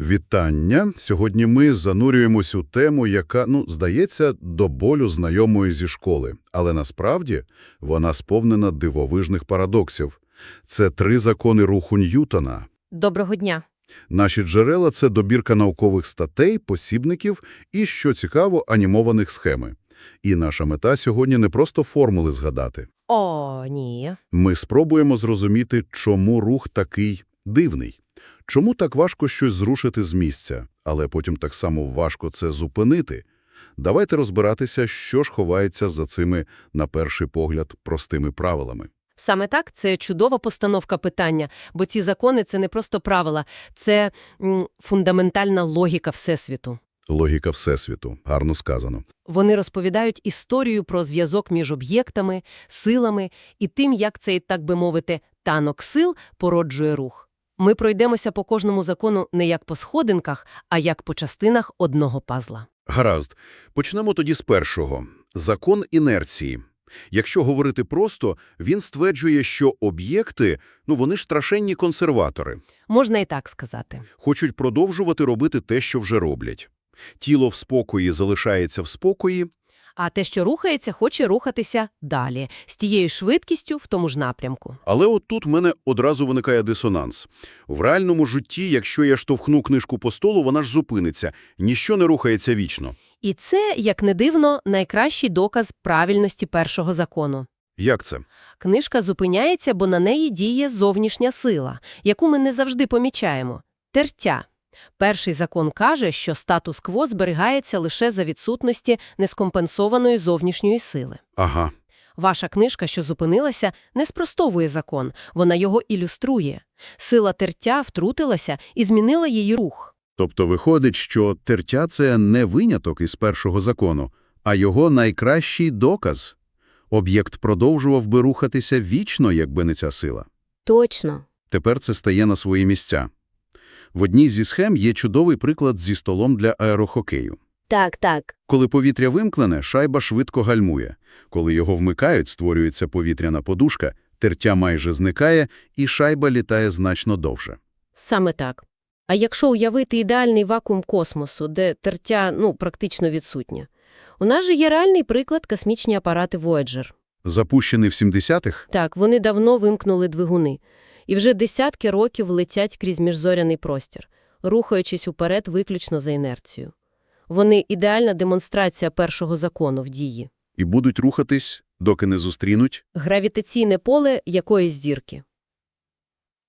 Вітання! Сьогодні ми занурюємось у тему, яка, ну, здається, до болю знайомою зі школи. Але насправді вона сповнена дивовижних парадоксів. Це три закони руху Ньютона. Доброго дня. Наші джерела – це добірка наукових статей, посібників і, що цікаво, анімованих схеми. І наша мета сьогодні не просто формули згадати. О, ні. Ми спробуємо зрозуміти, чому рух такий дивний. Чому так важко щось зрушити з місця, але потім так само важко це зупинити? Давайте розбиратися, що ж ховається за цими, на перший погляд, простими правилами. Саме так, це чудова постановка питання, бо ці закони – це не просто правила, це м, фундаментальна логіка Всесвіту. Логіка Всесвіту. Гарно сказано. Вони розповідають історію про зв'язок між об'єктами, силами і тим, як цей, так би мовити, танок сил породжує рух. Ми пройдемося по кожному закону не як по сходинках, а як по частинах одного пазла. Гаразд. Почнемо тоді з першого. Закон інерції. Якщо говорити просто, він стверджує, що об'єкти, ну вони ж страшенні консерватори. Можна і так сказати. Хочуть продовжувати робити те, що вже роблять. Тіло в спокої залишається в спокої, А те, що рухається, хоче рухатися далі, з тією швидкістю в тому ж напрямку. Але от тут в мене одразу виникає дисонанс. В реальному житті, якщо я штовхну книжку по столу, вона ж зупиниться. Ніщо не рухається вічно. І це, як не дивно, найкращий доказ правильності першого закону. Як це? Книжка зупиняється, бо на неї діє зовнішня сила, яку ми не завжди помічаємо – тертя. Перший закон каже, що статус-кво зберігається лише за відсутності нескомпенсованої зовнішньої сили. Ага. Ваша книжка, що зупинилася, не спростовує закон, вона його ілюструє. Сила тертя втрутилася і змінила її рух. Тобто виходить, що тертя – це не виняток із першого закону, а його найкращий доказ. Об'єкт продовжував би рухатися вічно, якби не ця сила. Точно. Тепер це стає на свої місця. В одній зі схем є чудовий приклад зі столом для аерохокею. Так, так. Коли повітря вимкнене, шайба швидко гальмує. Коли його вмикають, створюється повітряна подушка, тертя майже зникає, і шайба літає значно довше. Саме так. А якщо уявити ідеальний вакуум космосу, де тертя, ну, практично відсутня? У нас же є реальний приклад космічні апарати Voyager. Запущений в 70-х? Так, вони давно вимкнули двигуни. І вже десятки років летять крізь міжзоряний простір, рухаючись уперед виключно за інерцією. Вони – ідеальна демонстрація першого закону в дії. І будуть рухатись, доки не зустрінуть? Гравітаційне поле якоїсь зірки.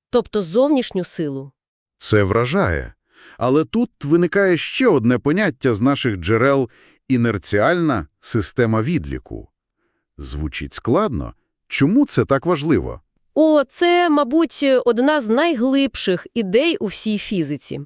Тобто зовнішню силу. Це вражає. Але тут виникає ще одне поняття з наших джерел – інерціальна система відліку. Звучить складно. Чому це так важливо? О, це, мабуть, одна з найглибших ідей у всій фізиці.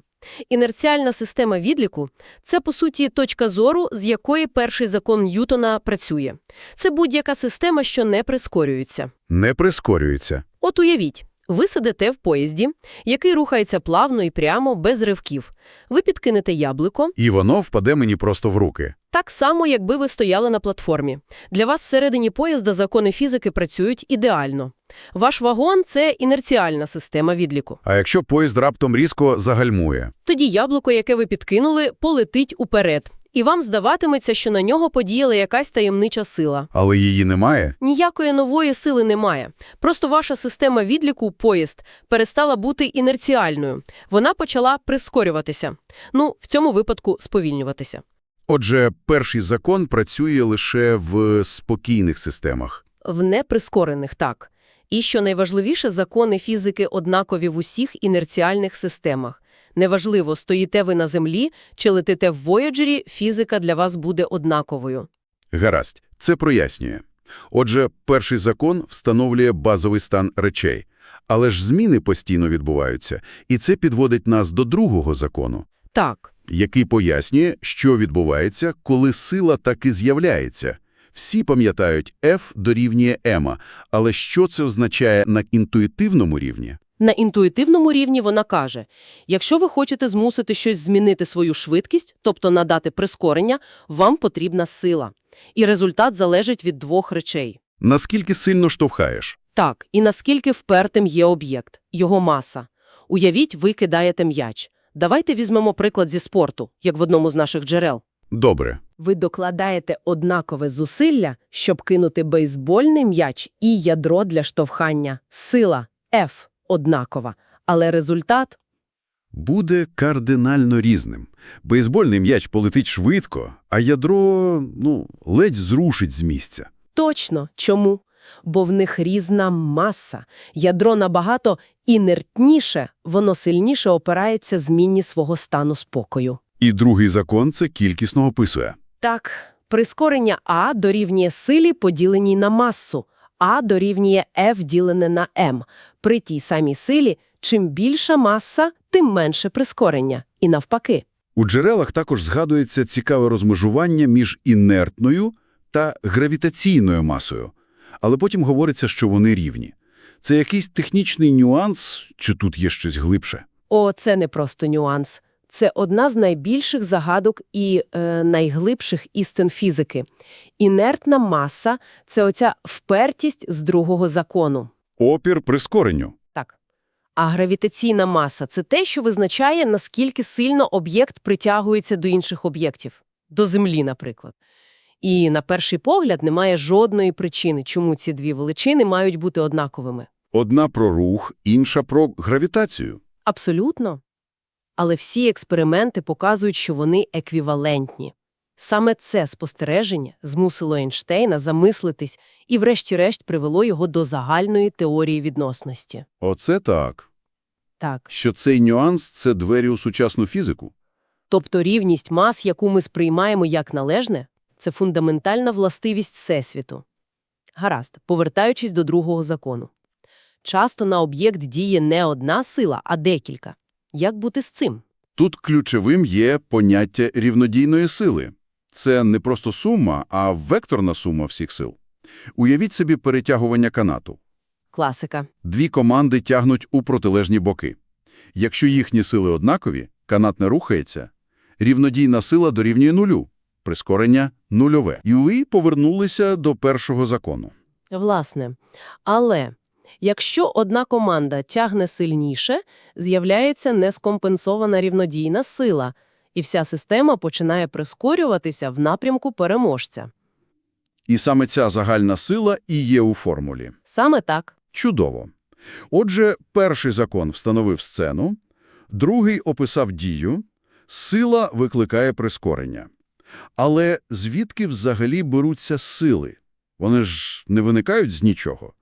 Інерціальна система відліку – це, по суті, точка зору, з якої перший закон Ньютона працює. Це будь-яка система, що не прискорюється. Не прискорюється. От уявіть, ви сидите в поїзді, який рухається плавно і прямо, без ривків. Ви підкинете яблуко, І воно впаде мені просто в руки. так само, якби ви стояли на платформі. Для вас всередині поїзда закони фізики працюють ідеально. Ваш вагон – це інерціальна система відліку. А якщо поїзд раптом різко загальмує? Тоді яблуко, яке ви підкинули, полетить уперед. І вам здаватиметься, що на нього подіяла якась таємнича сила. Але її немає? Ніякої нової сили немає. Просто ваша система відліку, поїзд, перестала бути інерціальною. Вона почала прискорюватися. Ну, в цьому випадку сповільнюватися. Отже, перший закон працює лише в спокійних системах. В неприскорених – так. І, що найважливіше, закони фізики однакові в усіх інерціальних системах. Неважливо, стоїте ви на Землі чи летите в Вояджері, фізика для вас буде однаковою. Гаразд, це прояснює. Отже, перший закон встановлює базовий стан речей. Але ж зміни постійно відбуваються, і це підводить нас до другого закону, Так. який пояснює, що відбувається, коли сила таки з'являється. Всі пам'ятають F дорівнює М, але що це означає на інтуїтивному рівні? На інтуїтивному рівні вона каже, якщо ви хочете змусити щось змінити свою швидкість, тобто надати прискорення, вам потрібна сила. І результат залежить від двох речей. Наскільки сильно штовхаєш? Так, і наскільки впертим є об'єкт, його маса. Уявіть, ви кидаєте м'яч. Давайте візьмемо приклад зі спорту, як в одному з наших джерел. Добре. Ви докладаєте однакове зусилля, щоб кинути бейсбольний м'яч і ядро для штовхання. Сила F однакова, але результат Буде кардинально різним. Бейсбольний м'яч полетить швидко, а ядро, ну, ледь зрушить з місця. точно. Чому? Бо в них різна маса. Ядро набагато інертніше, воно сильніше опирається змінні свого стану спокою. І другий закон це кількісно описує. Так, прискорення А дорівнює силі, поділеній на масу, А дорівнює F ділене на М. При тій самій силі, чим більша маса, тим менше прискорення. І навпаки. У джерелах також згадується цікаве розмежування між інертною та гравітаційною масою, але потім говориться, що вони рівні. Це якийсь технічний нюанс, чи тут є щось глибше? О, це не просто нюанс. Це одна з найбільших загадок і е, найглибших істин фізики. Інертна маса – це оця впертість з другого закону. Опір прискоренню. Так. А гравітаційна маса – це те, що визначає, наскільки сильно об'єкт притягується до інших об'єктів. До Землі, наприклад. І на перший погляд немає жодної причини, чому ці дві величини мають бути однаковими. Одна про рух, інша про гравітацію. Абсолютно. Але всі експерименти показують, що вони еквівалентні. Саме це спостереження змусило Ейнштейна замислитись і врешті-решт привело його до загальної теорії відносності. Оце так. Так. Що цей нюанс – це двері у сучасну фізику. Тобто рівність мас, яку ми сприймаємо як належне, це фундаментальна властивість Всесвіту. Гаразд, повертаючись до другого закону. Часто на об'єкт діє не одна сила, а декілька. Як бути з цим? Тут ключовим є поняття рівнодійної сили. Це не просто сума, а векторна сума всіх сил. Уявіть собі перетягування канату. Класика. Дві команди тягнуть у протилежні боки. Якщо їхні сили однакові, канат не рухається, рівнодійна сила дорівнює нулю, прискорення – нульове. І ви повернулися до першого закону. Власне. Але якщо одна команда тягне сильніше, з'являється нескомпенсована рівнодійна сила, і вся система починає прискорюватися в напрямку переможця. І саме ця загальна сила і є у формулі. Саме так. Чудово. Отже, перший закон встановив сцену, другий описав дію, сила викликає прискорення. Але звідки взагалі беруться сили? Вони ж не виникають з нічого.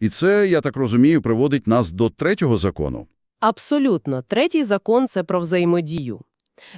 І це, я так розумію, приводить нас до третього закону. Абсолютно. Третій закон – це про взаємодію.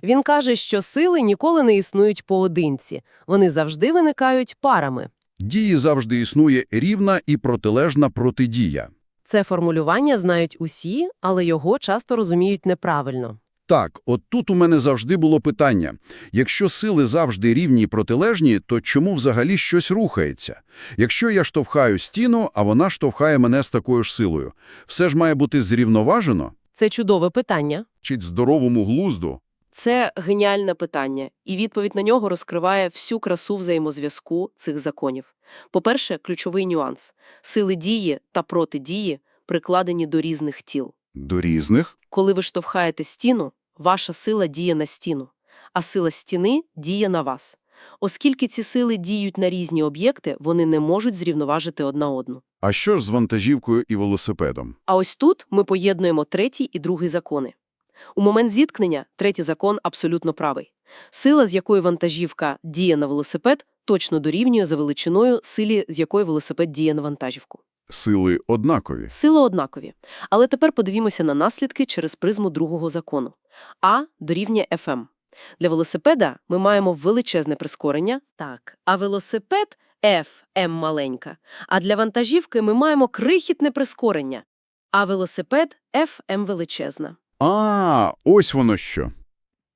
Він каже, що сили ніколи не існують поодинці. Вони завжди виникають парами. Дії завжди існує рівна і протилежна протидія. Це формулювання знають усі, але його часто розуміють неправильно. Так, от тут у мене завжди було питання. Якщо сили завжди рівні і протилежні, то чому взагалі щось рухається? Якщо я штовхаю стіну, а вона штовхає мене з такою ж силою, все ж має бути зрівноважено? Це чудове питання. Чи здоровому глузду? Це геніальне питання, і відповідь на нього розкриває всю красу взаємозв'язку цих законів. По-перше, ключовий нюанс – сили дії та протидії прикладені до різних тіл. До різних? Коли ви штовхаєте стіну, ваша сила діє на стіну, а сила стіни діє на вас. Оскільки ці сили діють на різні об'єкти, вони не можуть зрівноважити одна одну. А що ж з вантажівкою і велосипедом? А ось тут ми поєднуємо третій і другий закони. У момент зіткнення третій закон абсолютно правий. Сила, з якої вантажівка діє на велосипед, точно дорівнює за величиною силі, з якої велосипед діє на вантажівку. Сили однакові. Сили однакові. Але тепер подивімося на наслідки через призму другого закону. А дорівнює FM. Для велосипеда ми маємо величезне прискорення, так, а велосипед F, M маленька. А для вантажівки ми маємо крихітне прискорення, а велосипед F, M величезна. А, ось воно що.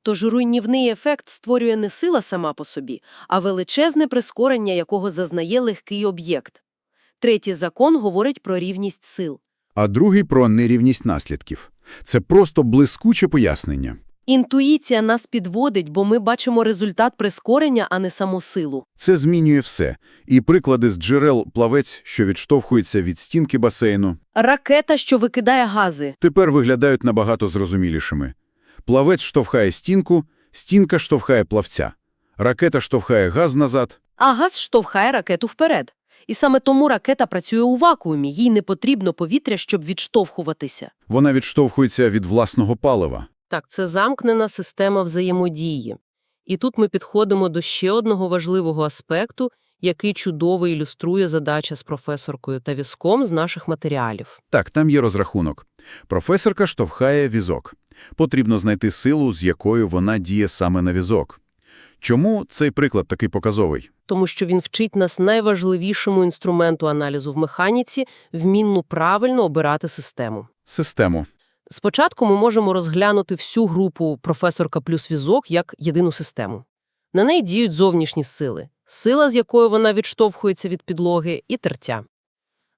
Тож руйнівний ефект створює не сила сама по собі, а величезне прискорення, якого зазнає легкий об'єкт. Третій закон говорить про рівність сил. а другий про нерівність наслідків. Це просто блискуче пояснення. Інтуїція нас підводить, бо ми бачимо результат прискорення, а не саму силу. Це змінює все. І приклади з джерел плавець, що відштовхується від стінки басейну, Ракета, що викидає гази. тепер виглядають набагато зрозумілішими. Плавець штовхає стінку, стінка штовхає плавця. Ракета штовхає газ назад. А газ штовхає ракету вперед. І саме тому ракета працює у вакуумі, їй не потрібно повітря, щоб відштовхуватися. Вона відштовхується від власного палива. Так, це замкнена система взаємодії. І тут ми підходимо до ще одного важливого аспекту, який чудово ілюструє задача з професоркою та візком з наших матеріалів. Так, там є розрахунок. Професорка штовхає візок. Потрібно знайти силу, з якою вона діє саме на візок. Чому цей приклад такий показовий? Тому що він вчить нас найважливішому інструменту аналізу в механіці – вмінну правильно обирати систему. Систему. Спочатку ми можемо розглянути всю групу професорка плюс візок як єдину систему. На неї діють зовнішні сили, сила, з якою вона відштовхується від підлоги, і тертя.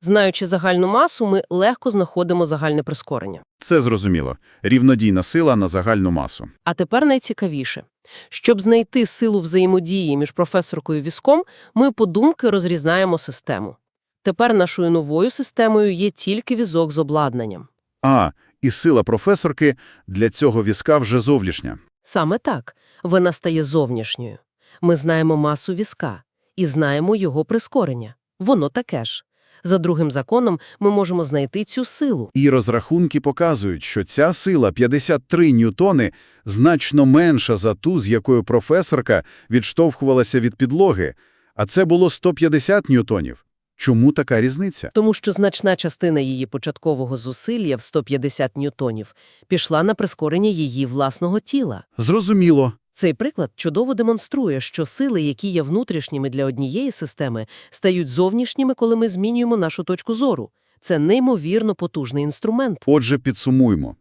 Знаючи загальну масу, ми легко знаходимо загальне прискорення. Це зрозуміло. Рівнодійна сила на загальну масу. А тепер найцікавіше. Щоб знайти силу взаємодії між професоркою і візком, ми подумки розрізнаємо систему. Тепер нашою новою системою є тільки візок з обладнанням. А, і сила професорки для цього візка вже зовнішня. Саме так. Вона стає зовнішньою. Ми знаємо масу візка і знаємо його прискорення. Воно таке ж. За другим законом ми можемо знайти цю силу. І розрахунки показують, що ця сила 53 ньютони значно менша за ту, з якою професорка відштовхувалася від підлоги, а це було 150 ньютонів. Чому така різниця? Тому що значна частина її початкового зусилля в 150 ньютонів пішла на прискорення її власного тіла. Зрозуміло. Цей приклад чудово демонструє, що сили, які є внутрішніми для однієї системи, стають зовнішніми, коли ми змінюємо нашу точку зору. Це неймовірно потужний інструмент. Отже, підсумуймо.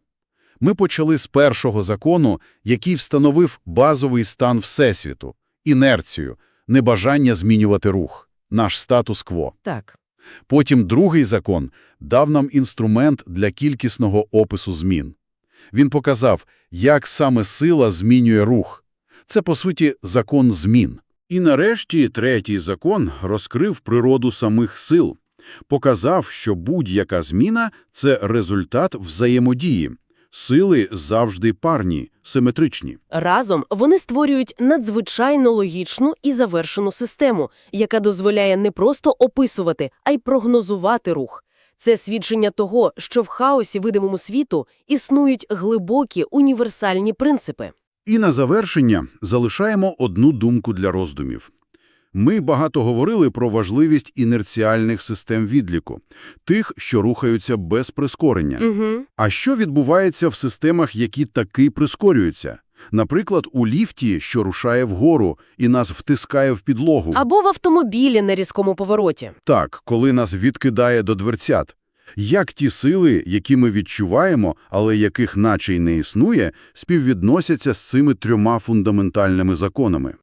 Ми почали з першого закону, який встановив базовий стан Всесвіту – інерцію, небажання змінювати рух, наш статус-кво. Так. Потім другий закон дав нам інструмент для кількісного опису змін. Він показав, як саме сила змінює рух. Це, по суті, закон змін. І нарешті третій закон розкрив природу самих сил. Показав, що будь-яка зміна – це результат взаємодії. Сили завжди парні, симетричні. Разом вони створюють надзвичайно логічну і завершену систему, яка дозволяє не просто описувати, а й прогнозувати рух. Це свідчення того, що в хаосі видимому світу існують глибокі універсальні принципи. І на завершення залишаємо одну думку для роздумів. Ми багато говорили про важливість інерціальних систем відліку, тих, що рухаються без прискорення. Угу. А що відбувається в системах, які таки прискорюються? Наприклад, у ліфті, що рушає вгору і нас втискає в підлогу. Або в автомобілі на різкому повороті. Так, коли нас відкидає до дверцят. Як ті сили, які ми відчуваємо, але яких наче й не існує, співвідносяться з цими трьома фундаментальними законами?